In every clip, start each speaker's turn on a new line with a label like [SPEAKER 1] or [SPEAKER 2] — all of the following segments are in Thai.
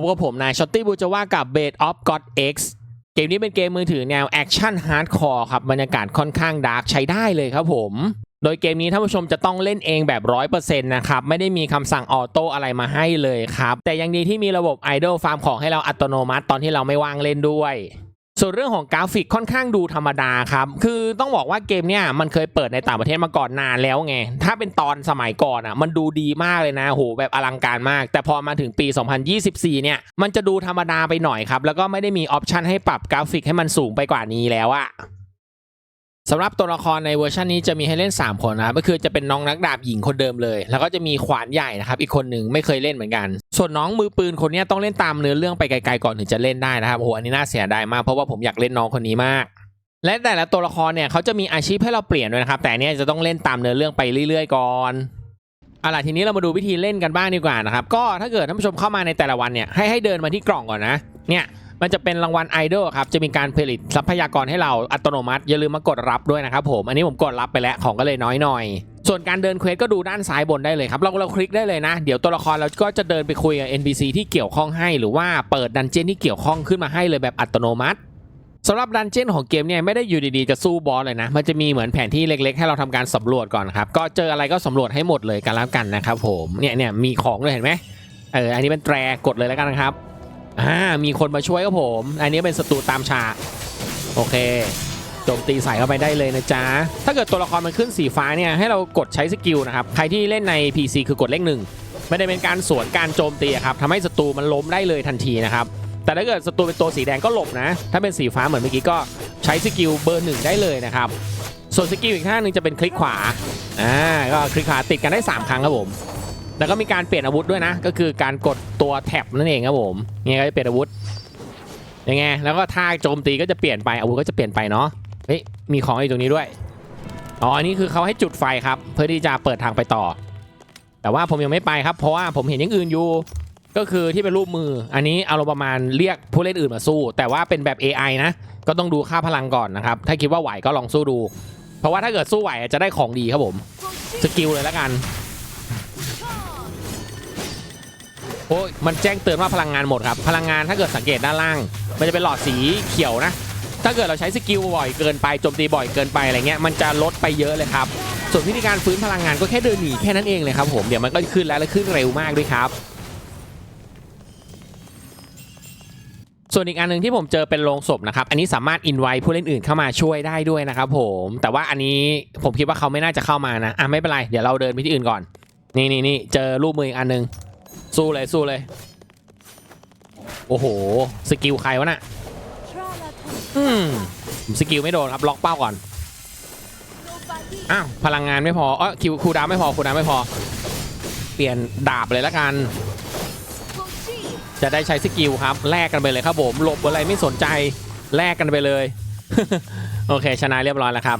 [SPEAKER 1] บกับผมนายชอตตี้บูจาว่ากับ b a d of God X เกมนี้เป็นเกมมือถือแนวแอคชั่นฮาร์ดคอร์ครับบรรยากาศค่อนข้างดาร์กใช้ได้เลยครับผม โดยเกมนี้ท่านผู้ชมจะต้องเล่นเองแบบ 100%นะครับ ไม่ได้มีคำสั่งออโต้อะไรมาให้เลยครับ แต่ยังดีที่มีระบบ Idle Farm ของให้เราอัตโนมัติตอนที่เราไม่ว่างเล่นด้วย ส่วนเรื่องของกราฟิกค่อนข้างดูธรรมดาครับ คือต้องบอกว่าเกมเนี่ยมันเคยเปิดในต่างประเทศมาก่อนนานแล้วไง ถ้าเป็นตอนสมัยก่อนอะมันดูดีมากเลยนะโหแบบอลังการมาก แต่พอมาถึงปี 2024 เนี่ย มันจะดูธรรมดาไปหน่อยครับ แล้วก็ไม่ได้มีออปชันให้ปรับกราฟิกให้มันสูงไปกว่านี้แล้วอะ สำหรับตัวละครในเวอร์ชันนี้จะมีให้เล่น 3 คนนะครับก็คือจะเป็นน้องนักดาบหญิงคนเดิมเลย แล้วก็จะมีขวานใหญ่นะครับ อีกคนหนึ่งไม่เคยเล่นเหมือนกัน ส่วนน้องมือปืนคนนี้ต้องเล่นตามเนื้อเรื่องไปไกลๆก่อนถึงจะเล่นได้นะครับโอ้โหอันนี้น่าเสียดายมากเพราะว่าผมอยากเล่นน้องคนนี้มาก และแต่ละตัวละครเนี่ยเขาจะมีอาชีพให้เราเปลี่ยนด้วยนะครับแต่เนี้ยจะต้องเล่นตามเนื้อเรื่องไปเรื่อยๆก่อนเอาล่ะทีนี้เรามาดูวิธีเล่นกันบ้างดีกว่านะครับก็ถ้าเกิดท่านผู้ชมเข้ามาในแต่ละวันเนี่ยให้ให้เดินมาที่กล่องก่อนนะเนี่ย มันจะเป็นรางวัลไอดอลครับ จะมีการผลิตทรัพยากรให้เราอัตโนมัติ อย่าลืมมากดรับด้วยนะครับผม อันนี้ผมกดรับไปแล้วของก็เลยน้อยหน่อย ส่วนการเดินเควสก็ดูด้านซ้ายบนได้เลยครับ เราเราคลิกได้เลยนะ เดี๋ยวตัวละครเราก็จะเดินไปคุยกับ NPC ที่เกี่ยวข้องให้ หรือว่าเปิดดันเจี้ยนที่เกี่ยวข้องขึ้นมาให้เลยแบบอัตโนมัติสำหรับดันเจี้ยนของเกมเนี่ยไม่ได้อยู่ดีๆจะสู้บอสเลยนะ มันจะมีเหมือนแผนที่เล็กๆ ให้เราทำการสำรวจก่อนครับ ก็เจออะไรก็สำรวจให้หมดเลยกันแล้วกันนะครับผม เนี่ยเนี่ยมีของเลยเห็นไหมเออ อันนี้เป็นแตรกดเลยแล้วกันนะครับ อ่ามีคนมาช่วยครับผม อันนี้เป็นศัตรูตามฉากโอเคโจมตีใส่เข้าไปได้เลยนะจ๊ะ ถ้าเกิดตัวละครมันขึ้นสีฟ้าเนี่ยให้เรากดใช้สกิลนะครับ ใครที่เล่นใน PC คือกดเลขหนึ่งไม่ได้เป็นการสวนการโจมตีครับทำให้ศัตรูมันล้มได้เลยทันทีนะครับ แต่ถ้าเกิดศัตรูเป็นตัวสีแดงก็หลบนะ ถ้าเป็นสีฟ้าเหมือนเมื่อกี้ก็ใช้สกิลเบอร์หนึ่งได้เลยนะครับ ส่วนสกิลอีกท่าหนึ่งจะเป็นคลิกขวา อ่า ก็คลิกขวาติดกันได้ 3 ครั้งครับผม แล้วก็มีการเปลี่ยนอาวุธด้วยนะ ก็คือการกดตัวแท็บนั่นเองครับผมเนี่ยก็จะเปลี่ยนอาวุธยังไงแล้วก็ท่าโจมตีก็จะเปลี่ยนไปอาวุธก็จะเปลี่ยนไปเนาะเฮ้ยมีของอยู่ตรงนี้ด้วยอ๋ออันนี้คือเขาให้จุดไฟครับ เพื่อที่จะเปิดทางไปต่อ แต่ว่าผมยังไม่ไปครับ เพราะว่าผมเห็นอย่างอื่นอยู่ก็คือที่เป็นรูปมือ อันนี้เอารมณ์ประมาณเรียกผู้เล่นอื่นมาสู้ แต่ว่าเป็นแบบ AI นะ ก็ต้องดูค่าพลังก่อนนะครับ ถ้าคิดว่าไหวก็ลองสู้ดู เพราะว่าถ้าเกิดสู้ไหวจะได้ของดีครับผม สกิลเลยแล้วกัน โอ้ยมันแจ้งเตือนว่าพลังงานหมดครับ พลังงานถ้าเกิดสังเกตด้านล่าง มันจะเป็นหลอดสีเขียวนะ ถ้าเกิดเราใช้สกิลบ่อยเกินไปโจมตีบ่อยเกินไปอะไรเงี้ยมันจะลดไปเยอะเลยครับ ส่วนวิธีการฟื้นพลังงานก็แค่เดินหนีแค่นั้นเองเลยครับผมเดี๋ยวมันก็ขึ้นแล้วและขึ้นเร็วมากด้วยครับส่วนอีกอันหนึ่งที่ผมเจอเป็นโรงศพนะครับ อันนี้สามารถอินไว้ผู้เล่นอื่นเข้ามาช่วยได้ด้วยนะครับผม แต่ว่าอันนี้ผมคิดว่าเขาไม่น่าจะเข้ามานะ อะไม่เป็นไร เดี๋ยวเราเดินไปที่อื่นก่อน นี่นี่นี่เจอรูปมืออีกอันนึง สู้เลยสู้เลย โอ้โห สกิลใครวะน่ะอืมสกิลไม่โดนครับ ล็อกเป้าก่อน อ้าว พลังงานไม่พอเออคิวคูดาวไม่พอคูดาวไม่พอ เปลี่ยนดาบเลยละกัน จะได้ใช้สกิลครับ แลกกันไปเลยครับผม หลบอะไรไม่สนใจ แลกกันไปเลย โอเค ชนะเรียบร้อยแล้วครับ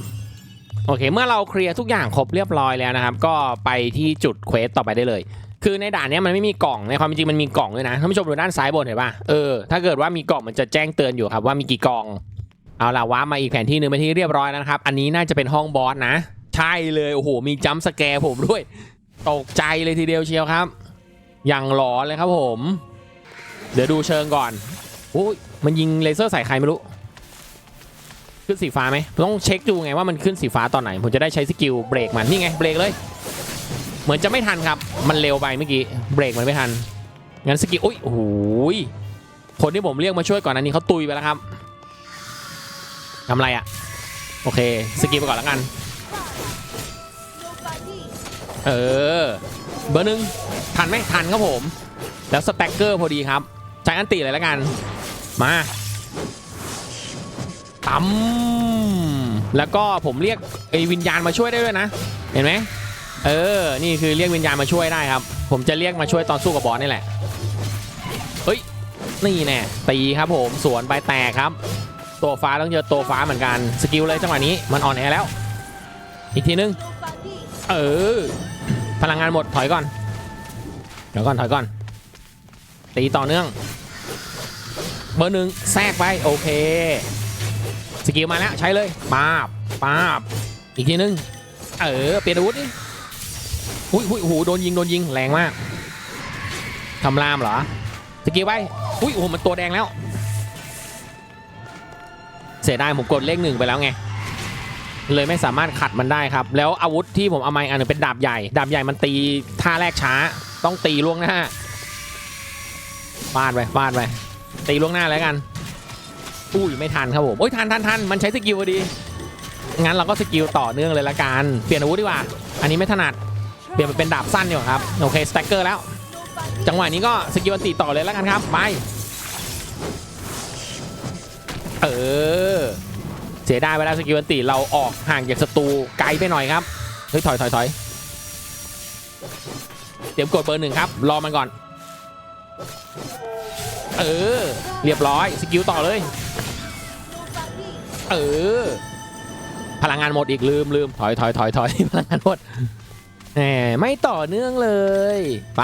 [SPEAKER 1] โอเค เมื่อเราเคลียร์ทุกอย่างครบเรียบร้อยแล้วนะครับ ก็ไปที่จุดเควสต่อไปได้เลย คือในด่านนี้มันไม่มีกล่องในความจริงมันมีกล่องด้วยนะท่านผู้ชมดูด้านซ้ายบนเห็นป่ะเออถ้าเกิดว่ามีกล่องมันจะแจ้งเตือนอยู่ครับว่ามีกี่กล่อง เอาล่ะว้ามาอีกแผนที่หนึ่งไปนที่เรียบร้อยแล้วนะครับ อันนี้น่าจะเป็นห้องบอสนะ ใช่เลยโอ้โหมีจัมป์สแกร์ผมด้วย ตกใจเลยทีเดียวเชียวครับ อย่างหลอนเลยครับผม เดี๋ยวดูเชิงก่อนโอ้ยมันยิงเลเซอร์ใส่ใครไม่รู้ขึ้นสีฟ้าไหมต้องเช็คดูไงว่ามันขึ้นสีฟ้าตอนไหน ผมจะได้ใช้สกิลเบรกมันนี่ไงเบรกเลย เหมือนจะไม่ทันครับ มันเร็วไปเมื่อกี้เบรกมันไม่ทัน งั้นสกิลอุ้ยโอ้โหยคนที่ผมเรียกมาช่วยก่อนอันนี้เขาตุยไปแล้วครับทำอะไรอะโอเค สกิลไปก่อนแล้วกัน เออ เบอร์หนึ่งทันไหมทันครับผม แล้วสแต็กเกอร์พอดีครับ ใช้อันติเลยแล้วกัน มาตั้มแล้วก็ผมเรียกไอ้วิญญาณมาช่วยได้ด้วยนะ เห็นไหม เออ นี่คือเรียกวิญญาณมาช่วยได้ครับ ผมจะเรียกมาช่วยตอนสู้กับบอสนี่แหละ เฮ้ย นี่แน่ตีครับผมสวนไปแตกครับ ตัวฟ้าต้องเจอตัวฟ้าเหมือนกัน สกิลเลยจังหวะนี้มันอ่อนแอแล้ว อีกทีนึง เออ พลังงานหมดถอยก่อน เดี๋ยวก่อนถอยก่อน ตีต่อเนื่อง เบอร์หนึ่งแทรกไปโอเค สกิลมาแล้วใช้เลยปาบปาบอีกทีนึง เออ เปลี่ยนอาวุธดิ อุ้ยอุ้ยโอ้โหโดนยิงโดนยิงแรงมากทำลามเหรอสกิลไปอุ้ยโอ้โหมันตัวแดงแล้ว เสียดายผมกดเลขหนึ่งไปแล้วไงเลยไม่สามารถขัดมันได้ครับ แล้วอาวุธที่ผมเอามาอันหนึงเป็นดาบใหญ่ ดาบใหญ่มันตีท่าแรกช้า ต้องตีล่วงหน้าฟาดไปฟาดไปตีล่วงหน้าแล้วกันอุ้ยไม่ทันครับผมโอ้ยทันทันทันมันใช้สกิลพอดีงั้นเราก็สกิลต่อเนื่องเลยละกันเปลี่ยนอาวุธดีกว่า อันนี้ไม่ถนัด เปลี่ยนมาเป็นดาบสั้นดีกว่าครับโอเคสแต็กเกอร์แล้ว จังหวะนี้ก็สกิลันติต่อเลยแล้วกันครับไปเออเสียดายเวลาสกิลันติเราออกห่างจากศัตรูไกลไปหน่อยครับเฮ้ยถอยถอยถอยเตรียมกดเบอร์หนึ่งครับ รอมันก่อน เออ เรียบร้อยสกิลต่อเลย เออ พลังงานหมดอีกลืมลืมถอยถอยถอยถอยพลังงานหมด แหมไม่ต่อเนื่องเลย ไป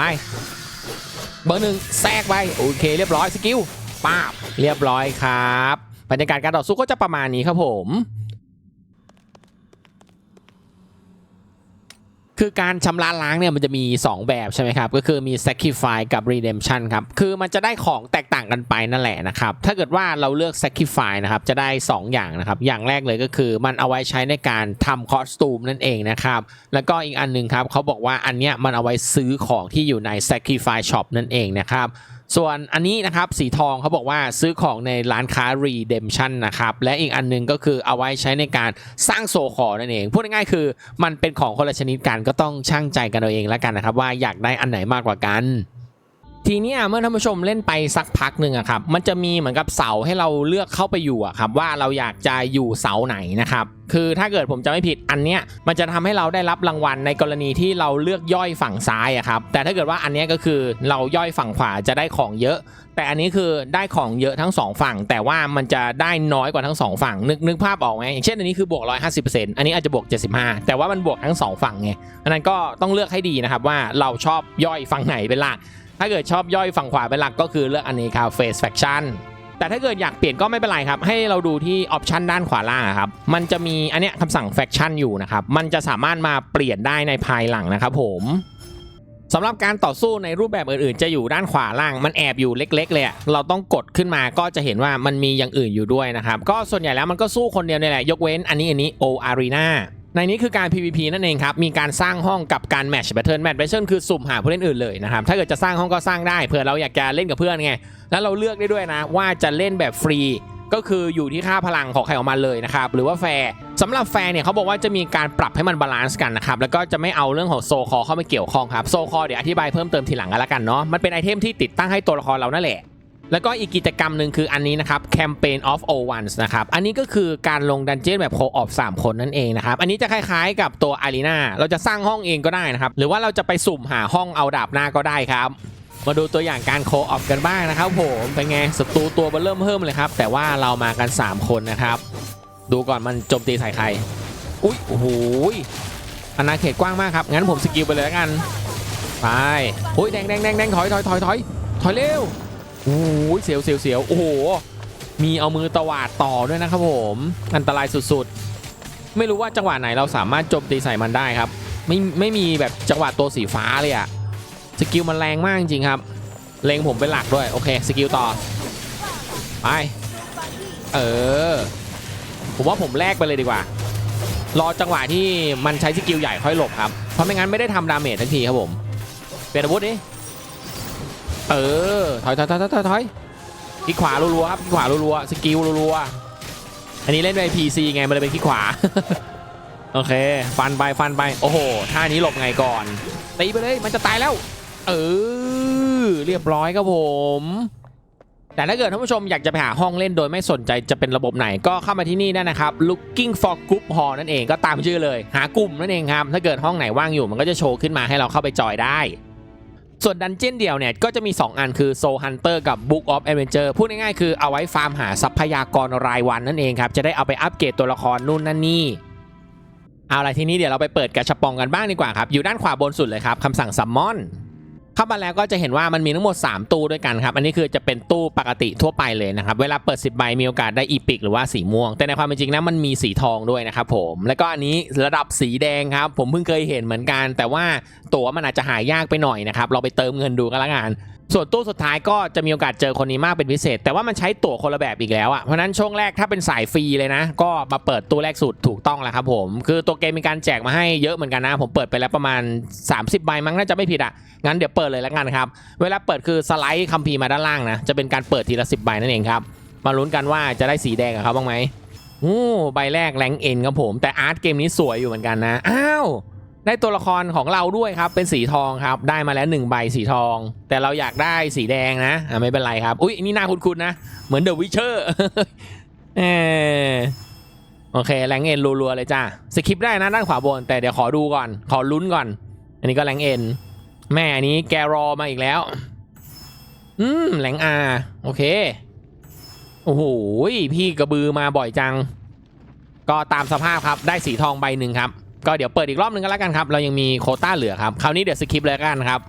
[SPEAKER 1] เบอร์หนึ่งแทรกไป โอเค เรียบร้อยสกิลป้าบเรียบร้อยครับ บรรยากาศการต่อสู้ก็จะประมาณนี้ครับผม คือการชำระล้างเนี่ยมันจะมี 2 แบบใช่ไหมครับ ก็คือมี sacrifice กับ redemption ครับ คือมันจะได้ของแตกต่างกันไปนั่นแหละนะครับ ถ้าเกิดว่าเราเลือก sacrifice นะครับ จะได้ 2 อย่างนะครับ อย่างแรกเลยก็คือมันเอาไว้ใช้ในการทำคอสตูมนั่นเองนะครับ แล้วก็อีกอันหนึงครับเขาบอกว่าอันเนี้ยมันเอาไว้ซื้อของที่อยู่ใน sacrifice shop นั่นเองนะครับ ส่วนอันนี้นะครับสีทองเขาบอกว่าซื้อของในร้านค้า redemption นะครับ และอีกอันหนึงก็คือเอาไว้ใช้ในการสร้างโซคอนั่นเอง พูดง่ายๆคือมันเป็นของคนละชนิดกันก็ต้องช่างใจกันเอาเองแล้วกันนะครับ ว่าอยากได้อันไหนมากกว่ากัน ทีเนี้ยเมื่อท่านผู้ชมเล่นไปสักพักหนึ่งอะครับมันจะมีเหมือนกับเสาให้เราเลือกเข้าไปอยู่อะครับว่าเราอยากจะอยู่เสาไหนนะครับคือถ้าเกิดผมจะไม่ผิดอันเนี้ยมันจะทำให้เราได้รับรางวัลในกรณีที่เราเลือกย่อยฝั่งซ้ายอะครับแต่ถ้าเกิดว่าอันเนี้ยก็คือเราย่อยฝั่งขวาจะได้ของเยอะ แต่อันนี้คือได้ของเยอะทั้งสองฝั่ง แต่ว่ามันจะได้น้อยกว่าทั้งสองฝั่งนึกนึกภาพออกไหมอย่างเช่นอันนี้คือบวก 150%อันนี้อาจจะบวก 75 แต่ว่ามันบวกทั้งสองฝั่งไงอันนั้นก็ต้องเลือกให้ดีนะครับว่าเราชอบย่อยฝั่งไหนเป็นหลัก ถ้าเกิดชอบย่อยฝั่งขวาเป็นหลักก็คือเลือกอันนี้ครับ Face Faction แต่ถ้าเกิดอยากเปลี่ยนก็ไม่เป็นไรครับ ให้เราดูที่ออปชันด้านขวาล่างครับ มันจะมีอันเนี้ยคำสั่ง Faction อยู่นะครับ มันจะสามารถมาเปลี่ยนได้ในภายหลังนะครับผมสำหรับการต่อสู้ในรูปแบบอื่นๆ จะอยู่ด้านขวาล่าง มันแอบอยู่เล็ก ๆ เลยเราต้องกดขึ้นมาก็จะเห็นว่ามันมีอย่างอื่นอยู่ด้วยนะครับ ก็ส่วนใหญ่แล้วมันก็สู้คนเดียวนี่แหละ ยกเว้นอันนี้อันนี้ O Arena ในนี้คือการ PVP นั่นเองครับ มีการสร้างห้องกับการ Match Battle Match Battle คือสุ่มหาผู้เล่นอื่นเลยนะครับ ถ้าเกิดจะสร้างห้องก็สร้างได้เผื่อเราอยากจะเล่นกับเพื่อนไง แล้วเราเลือกได้ด้วยนะ ว่าจะเล่นแบบฟรี ก็คืออยู่ที่ค่าพลังของใครของมันเลยนะครับ หรือว่าแฟร์สำหรับแฟร์เนี่ยเขาบอกว่าจะมีการปรับให้มันบาลานซ์กันนะครับ แล้วก็จะไม่เอาเรื่องของโซคอเข้ามาเกี่ยวข้องครับ โซคอเดี๋ยวอธิบายเพิ่มเติมทีหลังกันละกันเนาะ มันเป็นไอเทมที่ติดตั้งให้ตัวละครเรานั่นแหละ แล้วก็อีกกิจกรรมหนึ่งคืออันนี้นะครับ Campaign of O Ones นะครับ อันนี้ก็คือการลงดันเจี้ยนแบบโคออฟ3คนนั่นเองนะครับ อันนี้จะคล้ายๆกับตัว Arena เราจะสร้างห้องเองก็ได้นะครับ หรือว่าเราจะไปสุ่มหาห้องเอาดาบหน้าก็ได้ครับมาดูตัวอย่างการโคออฟกันบ้างนะครับผมเป็นไงศัตรูตัวมันเริ่มเพิ่มเลยครับ แต่ว่าเรามากัน 3 คนนะครับ ดูก่อนมันโจมตีใส่ใครอุ้ยโอ้โหอาณาเขตกว้างมากครับงั้นผมสกิลไปเลยแล้วกันไปอุ้ยแดงแดงแดงแดงถอยถอยถอยถอยถอยเร็ว โอ้ยเสียวเสียวเสียวโอ้โห มีเอามือตวาดต่อด้วยนะครับผม อันตรายสุดๆ ไม่รู้ว่าจังหวะไหนเราสามารถโจมตีใส่มันได้ครับ ไม่ไม่มีแบบจังหวะตัวสีฟ้าเลยอะสกิลมันแรงมากจริงครับ เลงผมเป็นหลักด้วย โอเค สกิลต่อ ไป เออ ผมว่าผมแลกไปเลยดีกว่า รอจังหวะที่มันใช้สกิลใหญ่ค่อยหลบครับ เพราะไม่งั้นไม่ได้ทำดาเมจทั้งทีครับผม เปลี่ยนอาวุธดิ เออถอยถอยถอยถอยถอยคลิกขวารัวๆครับคลิกขวารัวๆสกิลรัวๆอันนี้เล่นใน PC ไงมันเลยเป็นคลิกขวา โอเค ฟันไปฟันไปโอ้โหท่านี้หลบไงก่อนตีไปเลยมันจะตายแล้ว เออเรียบร้อยครับผมแต่ถ้าเกิดท่านผู้ชมอยากจะไปหาห้องเล่นโดยไม่สนใจจะเป็นระบบไหนก็เข้ามาที่นี่ได้นะครับ looking for group hall นั่นเองก็ตามชื่อเลย หากลุ่มนั่นเองครับ ถ้าเกิดห้องไหนว่างอยู่มันก็จะโชว์ขึ้นมาให้เราเข้าไปจอยได้ ส่วนดันเจี้ยนเดียวเนี่ยก็จะมี 2 อันคือ Soul Hunter กับ Book of Adventure พูดง่ายๆคือเอาไว้ฟาร์มหาทรัพยากรรายวันนั่นเองครับ จะได้เอาไปอัปเกรดตัวละครนู่นนั่นนี่ เอาละทีนี้เดี๋ยวเราไปเปิดกระชับปองกันบ้างดีกว่าครับ อยู่ด้านขวาบนสุดเลยครับคำสั่งซัมมอน เข้ามาแล้วก็จะเห็นว่ามันมีทั้งหมด 3 ตู้ด้วยกันครับ อันนี้คือจะเป็นตู้ปกติทั่วไปเลยนะครับ เวลาเปิด 10 ใบมีโอกาสได้อีพิกหรือว่าสีม่วง แต่ในความเป็นจริงนะมันมีสีทองด้วยนะครับผม แล้วก็อันนี้ระดับสีแดงครับ ผมเพิ่งเคยเห็นเหมือนกัน แต่ว่าตั๋วมันอาจจะหายากไปหน่อยนะครับเราไปเติมเงินดูกันละกัน ส่วนตู้สุดท้ายก็จะมีโอกาสเจอคนนี้มากเป็นพิเศษ แต่ว่ามันใช้ตั๋วคนละแบบอีกแล้วอะ่ะเพราะนั้นช่วงแรกถ้าเป็นสายฟรีเลยนะ ก็มาเปิดตู้แรกสุดถูกต้องแล้วครับผม คือตัวเกมมีการแจกมาให้เยอะเหมือนกันนะ ผมเปิดไปแล้วประมาณ 30ใบมั้งน่าจะไม่ผิดอะ่ะงั้นเดี๋ยวเปิดเลยแล้วกันครับ เวลาเปิดคือสไลด์คัมภีร์มาด้านล่างนะจะเป็นการเปิดทีละ10ใบนั่นเองครับมาลุ้นกันว่าจะได้สีแดงกับเขาบ้างไหมโอ้ใบแรกแรงเอ็นครับผม แต่อาร์ตเกมนี้สวยอยู่เหมือนกันนะอ้าว ได้ตัวละครของเราด้วยครับเป็นสีทองครับได้มาแล้วหนึ่งใบสีทอง แต่เราอยากได้สีแดงนะอะไม่เป็นไรครับอุ้ยนี่น่าคุ้นๆนะ เหมือนเดอะวิเชอร์เออโอเคแรงเอ็นรัวๆเลยจ้าสคิปได้นะด้านขวาบน แต่เดี๋ยวขอดูก่อน ขอลุ้นก่อน อันนี้ก็แรงเอ็นแม่อันนี้แกรอมาอีกแล้ว อืมแรงอาโอเคโอ้โหพี่กระบือมาบ่อยจัง ก็ตามสภาพครับได้สีทองใบหนึ่งครับ ก็เดี๋ยวเปิดอีกรอบหนึงก็แล้วกันครับ เรายังมีโคต้าเหลือครับ คราวนี้เดี๋ยวสคิปเลยกันครับ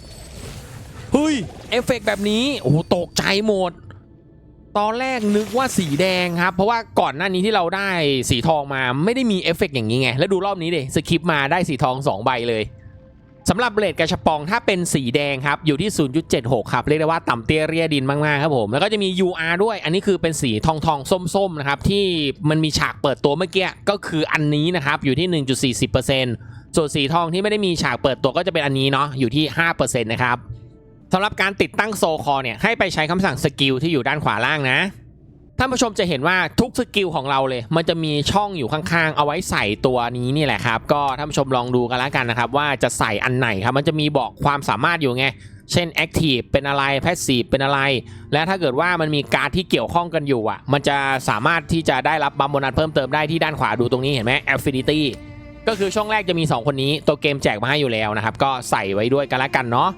[SPEAKER 1] เฮ้ยเอฟเฟกต์แบบนี้โอ้โหตกใจหมด ตอนแรกนึกว่าสีแดงครับ เพราะว่าก่อนหน้านี้ที่เราได้สีทองมาไม่ได้มีเอฟเฟกต์อย่างนี้ไง แล้วดูรอบนี้ดิสคิปมาได้สีทอง2ใบเลย สำหรับเบลดกระชปองถ้าเป็นสีแดงครับอยู่ที่ 0.76 ครับ เรียกได้ว่าต่ำเตี้ยเรียดินมากๆครับผม แล้วก็จะมี UR ด้วยอันนี้คือเป็นสีทองทองๆส้มๆนะครับที่มันมีฉากเปิดตัวเมื่อกี้ก็คืออันนี้นะครับอยู่ที่ 1.40%ส่วนสีทองที่ไม่ได้มีฉากเปิดตัวก็จะเป็นอันนี้เนาะอยู่ที่ 5%นะครับสำหรับการติดตั้งโซคอเนี่ยให้ไปใช้คำสั่งสกิลที่อยู่ด้านขวาล่างนะ ท่านผู้ชมจะเห็นว่าทุกสกิลของเราเลย มันจะมีช่องอยู่ข้างๆ เอาไว้ใส่ตัวนี้นี่แหละครับ ก็ท่านผู้ชมลองดูกันแล้วกันนะครับ ว่าจะใส่อันไหนครับ มันจะมีบอกความสามารถอยู่ไง เช่น Active เป็นอะไร Passive เป็นอะไร และถ้าเกิดว่ามันมีการที่เกี่ยวข้องกันอยู่อะ มันจะสามารถที่จะได้รับบัมโบนัสเพิ่มเติมได้ที่ด้านขวาดูตรงนี้เห็นไหม Affinity ก็คือช่องแรกจะมี 2 คนนี้ ตัวเกมแจกมาให้อยู่แล้วนะครับ ก็ใส่ไว้ด้วยกันแล้วกันเนาะ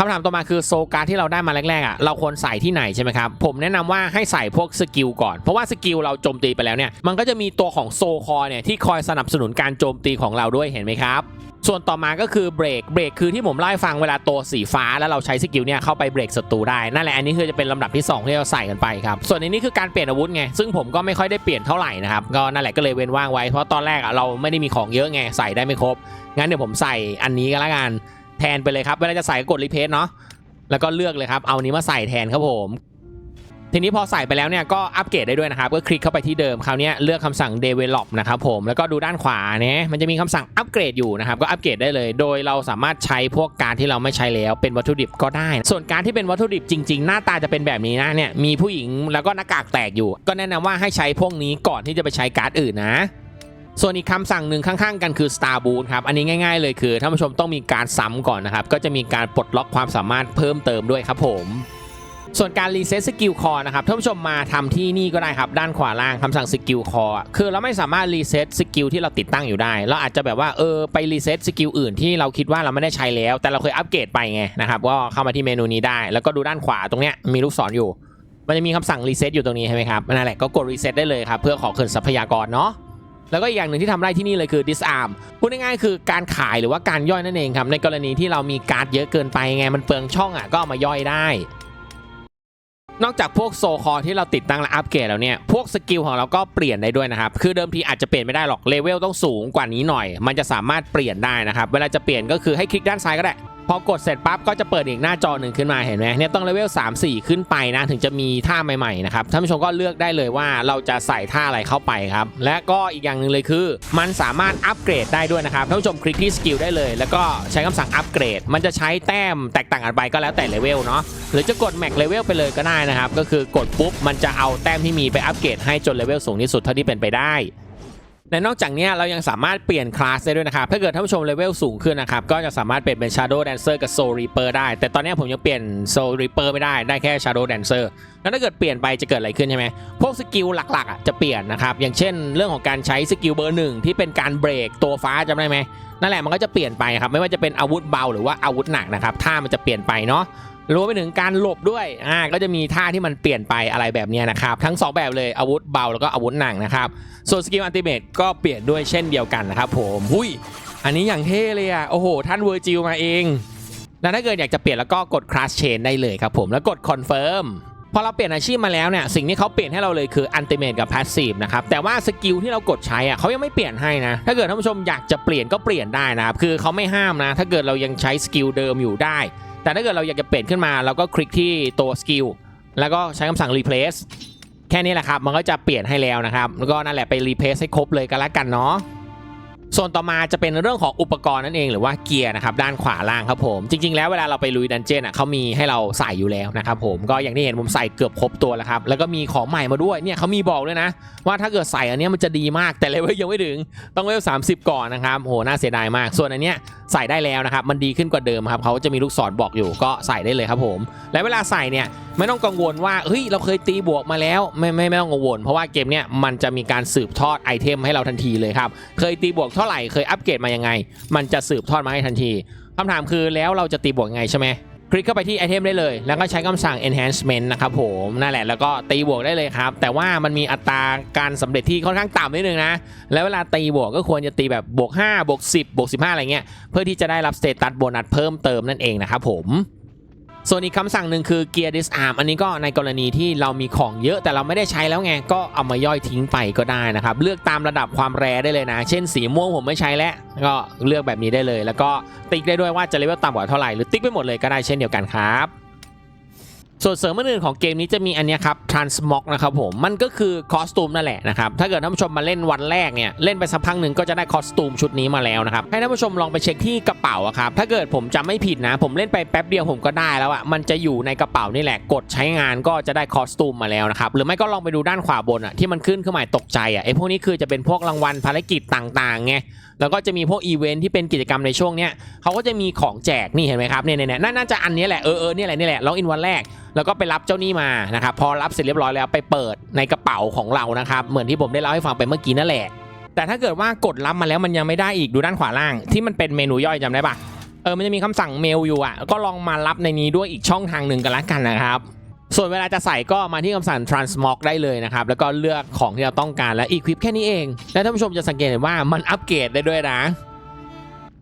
[SPEAKER 1] คำถามต่อมาคือโซการที่เราได้มาแรกๆอะเราควรใส่ที่ไหนใช่ไหมครับผมแนะนำว่าให้ใส่พวกสกิลก่อน เพราะว่าสกิลเราโจมตีไปแล้วเนี่ยมันก็จะมีตัวของโซคอเนี่ยที่คอยสนับสนุนการโจมตีของเราด้วยเห็นไหมครับส่วนต่อมาก็คือเบรก เบรกคือที่ผมเล่าให้ฟังเวลาตัวสีฟ้าแล้วเราใช้สกิลเนี่ยเข้าไปเบรกศัตรูได้ นั่นแหละอันนี้คือจะเป็นลำดับที่สองที่เราใส่กันไปครับ ส่วนอันนี้คือการเปลี่ยนอาวุธไง ซึ่งผมก็ไม่ค่อยได้เปลี่ยนเท่าไหร่นะครับ ก็นั่นแหละก็เลยเว้นว่างไว้ เพราะตอนแรกอะเราไม่ได้มีของเยอะไงใส่ได้ไม่ครบ งั้นเดี๋ยวผมใส่อันนี้ก็แล้วกัน แทนไปเลยครับเวลาจะใส่ก็กดรีเพสเนาะแล้วก็เลือกเลยครับ เอานี้มาใส่แทนครับผม ทีนี้พอใส่ไปแล้วเนี่ยก็อัปเกรดได้ด้วยนะครับ ก็คลิกเข้าไปที่เดิมคราวนี้เลือกคำสั่ง develop นะครับผมแล้วก็ดูด้านขวาเนี่ยมันจะมีคำสั่งอัปเกรดอยู่นะครับ ก็อัปเกรดได้เลย โดยเราสามารถใช้พวกการที่เราไม่ใช้แล้วเป็นวัตถุดิบก็ได้ ส่วนการที่เป็นวัตถุดิบจริง ๆ หน้าตาจะเป็นแบบนี้นะเนี่ยมีผู้หญิงแล้วก็หน้ากากแตกอยู่ ก็แนะนำว่าให้ใช้พวกนี้ก่อนที่จะไปใช้การ์ดอื่นนะ ส่วนอีกคำสั่งหนึ่งข้างๆกันคือ Star Boot ครับ อันนี้ง่ายๆเลยคือท่านผู้ชมต้องมีการซ้ำก่อนนะครับ ก็จะมีการปลดล็อกความสามารถเพิ่มเติมด้วยครับผม ส่วนการรีเซ็ตสกิลคอนะครับท่านผู้ชมมาทำที่นี่ก็ได้ครับ ด้านขวาล่างคำสั่งสกิลคอคือเราไม่สามารถรีเซ็ตสกิลที่เราติดตั้งอยู่ได้ เราอาจจะแบบว่าเออไปรีเซ็ตสกิลอื่นที่เราคิดว่าเราไม่ได้ใช้แล้ว แต่เราเคยอัปเกรดไปไงนะครับก็เข้ามาที่เมนูนี้ได้ แล้วก็ดูด้านขวาตรงเนี้ยมีลูกศรอยู่ มันจะมีคำสั่งรีเซ็ตอยู่ตรงนี้ใช่ไหมครับนั่นแหละก็กดรีเซ็ตได้เลยครับเพื่อขอคืนทรัพยากรเนาะ แล้วก็อีกอย่างหนึ่งที่ทำได้ที่นี่เลยคือ disarm พูดง่ายๆคือการขายหรือว่าการย่อยนั่นเองครับ ในกรณีที่เรามีการ์ดเยอะเกินไปไงมันเปลืองช่องอะก็เอามาย่อยได้ นอกจากพวกโซคอที่เราติดตั้งและอัปเกรดแล้วเนี่ย พวกสกิลของเราก็เปลี่ยนได้ด้วยนะครับ คือเดิมทีอาจจะเปลี่ยนไม่ได้หรอกเลเวลต้องสูงกว่านี้หน่อย มันจะสามารถเปลี่ยนได้นะครับ เวลาจะเปลี่ยนก็คือให้คลิกด้านซ้ายก็ได้ พอกดเสร็จปั๊บก็จะเปิดอีกหน้าจอหนึ่งขึ้นมาเห็นไหมเนี่ยต้องเลเวล3 4 ขึ้นไปนะ ถึงจะมีท่าใหม่ๆนะครับท่านผู้ชมก็เลือกได้เลยว่าเราจะใส่ท่าอะไรเข้าไปครับ และก็อีกอย่างหนึ่งเลยคือ มันสามารถอัปเกรดได้ด้วยนะครับท่านผู้ชมคลิกที่สกิลได้เลย แล้วก็ใช้คำสั่งอัปเกรด มันจะใช้แต้มแตกต่างกันไปก็แล้วแต่เลเวลเนาะหรือจะกดแม็กเลเวลไปเลยก็ได้นะครับก็คือกดปุ๊บมันจะเอาแต้มที่มีไปอัปเกรดให้จนเลเวลสูงที่สุดเท่าที่เป็นไปได้ และนอกจากนี้เรายังสามารถเปลี่ยนคลาสได้ด้วยนะครับ ถ้าเกิดท่านผู้ชมเลเวลสูงขึ้นนะครับ ก็จะสามารถเปลี่ยนเป็น Shadow Dancer กับ Soul Reaper ได้ แต่ตอนนี้ผมยังเปลี่ยน Soul Reaper ไม่ได้ ได้แค่ Shadow Dancer แล้วถ้าเกิดเปลี่ยนไปจะเกิดอะไรขึ้นใช่ไหม พวกสกิลหลักๆอะจะเปลี่ยนนะครับ อย่างเช่น เรื่องของการใช้สกิลเบอร์หนึ่งที่เป็นการเบรกตัวฟ้าจำได้ไหม นั่นแหละมันก็จะเปลี่ยนไปครับ ไม่ว่าจะเป็นอาวุธเบาหรือว่าอาวุธหนักนะครับ ท่ามันจะเปลี่ยนไปเนาะ รวมไปถึงการหลบด้วยอ่าก็จะมีท่าที่มันเปลี่ยนไปอะไรแบบนี้นะครับ ทั้งสองแบบเลยอาวุธเบาแล้วก็อาวุธหนักนะครับส่วนสกิลอันติเมตก็เปลี่ยนด้วยเช่นเดียวกันนะครับผมหุยอันนี้อย่างเท่เลยอะโอ้โห ท่านเวอร์จิลมาเอง แล้วถ้าเกิดอยากจะเปลี่ยนแล้วก็กด Crash Chain ได้เลยครับผมแล้วกด Confirm พอเราเปลี่ยนอาชีพมาแล้วเนี่ยสิ่งที่เขาเปลี่ยนให้เราเลยคือ Ultimate กับ Passive นะครับแต่ว่าสกิลที่เรากดใช้อะเขายังไม่เปลี่ยนให้นะ ถ้าเกิดท่านผู้ชมอยากจะเปลี่ยนก็เปลี่ยนได้นะครับคือเขาไม่ห้ามนะ ถ้าเกิดเรายังใช้สกิลเดิมอยู่ได้ แต่ถ้าเกิดเราอยากจะเปลี่ยนขึ้นมาเราก็คลิกที่ตัวสกิลแล้วก็ใช้คำสั่ง replace แค่นี้แหละครับ มันก็จะเปลี่ยนให้แล้วนะครับ แล้วก็นั่นแหละไป replace ให้ครบเลยกันละกันเนาะ ส่วนต่อมาจะเป็นเรื่องของอุปกรณ์นั่นเองหรือว่าเกียร์นะครับด้านขวาล่างครับผม จริง ๆ แล้วเวลาเราไปลุยดันเจียนอะเขามีให้เราใส่อยู่แล้วนะครับผมก็อย่างที่เห็นผมใส่เกือบครบตัวแล้วครับแล้วก็มีของใหม่มาด้วยเนี่ยเขามีบอกด้วยนะ ว่าถ้าเกิดใส่อันนี้มันจะดีมากแต่เลเวลยังไม่ถึง ต้องเลเวล30ก่อนนะครับโหน่าเสียดายมาก ส่วนอันเนี้ยใส่ได้แล้วนะครับมันดีขึ้นกว่าเดิมครับเขาจะมีลูกศรบอกอยู่ก็ใส่ได้เลยครับผม และเวลาใส่เนี่ยไม่ต้องกังวลว่าเฮ้ยเราเคยตีบวกมาแล้วไม่ไม่ไม่ต้องกังวล เพราะว่าเกมเนี่ยมันจะมีการสืบทอดไอเทมให้เราทันทีเลยครับเคยตีบวกเท่าไหร่เคยอัปเกรดมายังไง มันจะสืบทอดมาให้ทันทีคำถามคือแล้วเราจะตีบวกยังไงใช่ไหมคลิกเข้าไปที่ไอเทมได้เลย แล้วก็ใช้คำสั่ง enhancement นะครับผมนั่นแหละแล้วก็ตีบวกได้เลยครับ แต่ว่ามันมีอัตราการสำเร็จที่ค่อนข้างต่ำนิดนึงนะ แล้วเวลาตีบวกก็ควรจะตีแบบบวก5บวก10บวก15 อะไรเงี้ย เพื่อที่จะได้รับสเตตัสโบนัสเพิ่มเติมนั่นเองนะครับผม ส่วนอีกคำสั่งหนึ่งคือ Gear Disarm อันนี้ก็ในกรณีที่เรามีของเยอะแต่เราไม่ได้ใช้แล้วไงก็เอามาย่อยทิ้งไปก็ได้นะครับ เลือกตามระดับความแรได้เลยนะ เช่นสีม่วงผมไม่ใช้แล้ว ก็เลือกแบบนี้ได้เลย แล้วก็ติ๊กได้ด้วยว่าจะเลเวลต่ำกว่าเท่าไหร่หรือติ๊กไปหมดเลยก็ได้เช่นเดียวกันครับ ส่วนเสริมอื่นของเกมนี้จะมีอันนี้ครับ Transmog นะครับผม มันก็คือคอสตูมนั่นแหละนะครับ ถ้าเกิดท่านผู้ชมมาเล่นวันแรกเนี่ย เล่นไปสักพักหนึ่งก็จะได้คอสตูมชุดนี้มาแล้วนะครับ ให้ท่านผู้ชมลองไปเช็คที่กระเป๋าครับ ถ้าเกิดผมจำไม่ผิดนะ ผมเล่นไปแป๊บเดียวผมก็ได้แล้วอะมันจะอยู่ในกระเป๋านี่แหละ กดใช้งานก็จะได้คอสตูมมาแล้วนะครับ หรือไม่ก็ลองไปดูด้านขวาบนอะที่มันขึ้นเครื่องหมายตกใจอะไอพวกนี้คือจะเป็นพวกรางวัลภารกิจต่างๆไง แล้วก็จะมีพวกอีเวนท์ที่เป็นกิจกรรมในช่วงเนี้ยเขาก็จะมีของแจกนี่เห็นไหมครับเนี่ยเนี่ยน่าน่าจะอันนี้แหละเออเออเนี่ยแหละนี่แหละล็อกอินวันแรก แล้วก็ไปรับเจ้านี่มานะครับพอรับเสร็จเรียบร้อยแล้วไปเปิดในกระเป๋าของเรานะครับเหมือนที่ผมได้เล่าให้ฟังไปเมื่อกี้นั่นแหละ แต่ถ้าเกิดว่ากดรับมาแล้วมันยังไม่ได้อีกดูด้านขวาล่าง ที่มันเป็นเมนูย่อยจำได้ปะเออมันจะมีคำสั่งเมลอยู่อะก็ลองมารับในนี้ด้วยอีกช่องทางหนึ่งกันละกันนะครับส่วนเวลาจะใส่ก็มาที่คำสั่ง transmog ได้เลยนะครับ แล้วก็เลือกของที่เราต้องการและ equip แค่นี้เอง และท่านผู้ชมจะสังเกตเห็นว่ามันอัปเกรดได้ด้วยนะ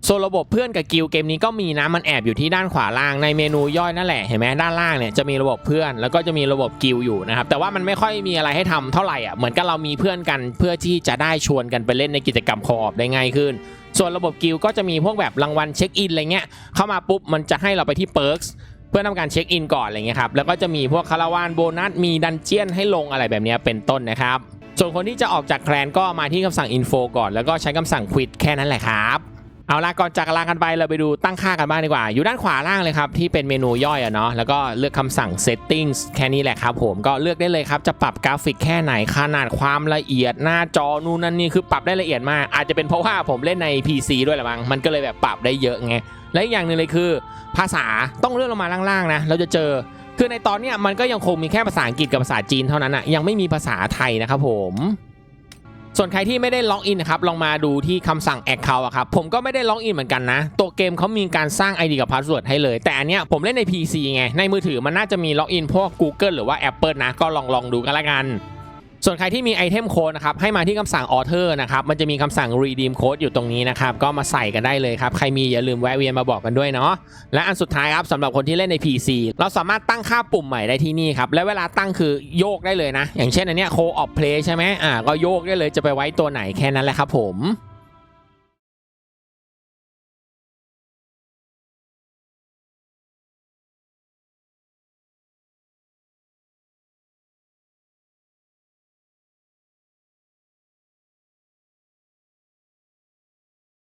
[SPEAKER 1] ส่วนระบบเพื่อนกับกิลเกมนี้ก็มีนะมันแอบอยู่ที่ด้านขวาล่างในเมนูย่อยนั่นแหละเห็นไหมด้านล่างเนี่ยจะมีระบบเพื่อนแล้วก็จะมีระบบกิลอยู่นะครับแต่ว่ามันไม่ค่อยมีอะไรให้ทำเท่าไหร่อะเหมือนกับเรามีเพื่อนกันเพื่อที่จะได้ชวนกันไปเล่นในกิจกรรมคออได้ง่ายขึ้นส่วนระบบกิลก็จะมีพวกแบบรางวัลเช็คอินอะไรเงี้ยเข้ามาปุ๊บมันจะให้เราไปที่เพิร์กเพื่อทำการเช็คอินก่อนอะไรเงี้ยครับแล้วก็จะมีพวกคาราวานโบนัสมีดันเจียนให้ลงอะไรแบบเนี้ยเป็นต้นนะครับส่วนคนที่จะออกจากแคลนก็มาที่คำสั่ง info ก่อนแล้วก็ใช้คำสั่ง quit แค่นั้นแหละครับ เอาละก่อนจากลากันไปเราไปดูตั้งค่ากันบ้างดีกว่า อยู่ด้านขวาล่างเลยครับ ที่เป็นเมนูย่อยอะเนาะแล้วก็เลือกคำสั่ง settings แค่นี้แหละครับผมก็เลือกได้เลยครับ จะปรับกราฟิกแค่ไหนขนาดความละเอียดหน้าจอนู่นนั่นนี่คือปรับได้ละเอียดมาก อาจจะเป็นเพราะว่าผมเล่นใน PC ด้วยแหละมั้งมันก็เลยแบบปรับได้เยอะไงและอีกอย่างหนึ่งเลยคือ ภาษาต้องเลื่อนลงมาล่างๆนะเราจะเจอคือในตอนนี้มันก็ยังคงมีแค่ภาษาอังกฤษกับภาษาจีนเท่านั้นอะยังไม่มีภาษาไทยนะครับผม ส่วนใครที่ไม่ได้ล็อกอินนะครับลองมาดูที่คำสั่ง Account อะครับผมก็ไม่ได้ล็อกอินเหมือนกันนะ ตัวเกมเขามีการสร้าง ID กับ Password ให้เลย แต่อันเนี้ยผมเล่นใน PC ไงในมือถือมันน่าจะมีล็อกอินพวก Google หรือว่า Apple นะก็ลองลองดูกันละกัน ส่วนใครที่มีไอเทมโค้ดนะครับให้มาที่คำสั่งออเทอร์นะครับมันจะมีคำสั่ง Redeem Code อยู่ตรงนี้นะครับก็มาใส่กันได้เลยครับใครมีอย่าลืมแวะเวียนมาบอกกันด้วยเนาะและอันสุดท้ายครับสำหรับคนที่เล่นใน PC เราสามารถตั้งค่าปุ่มใหม่ได้ที่นี่ครับและเวลาตั้งคือโยกได้เลยนะ อย่างเช่นอันเนี้ย Co-op Play ใช่ไหมอ่าก็โยกได้เลยจะไปไว้ตัวไหนแค่นั้นแหละครับผม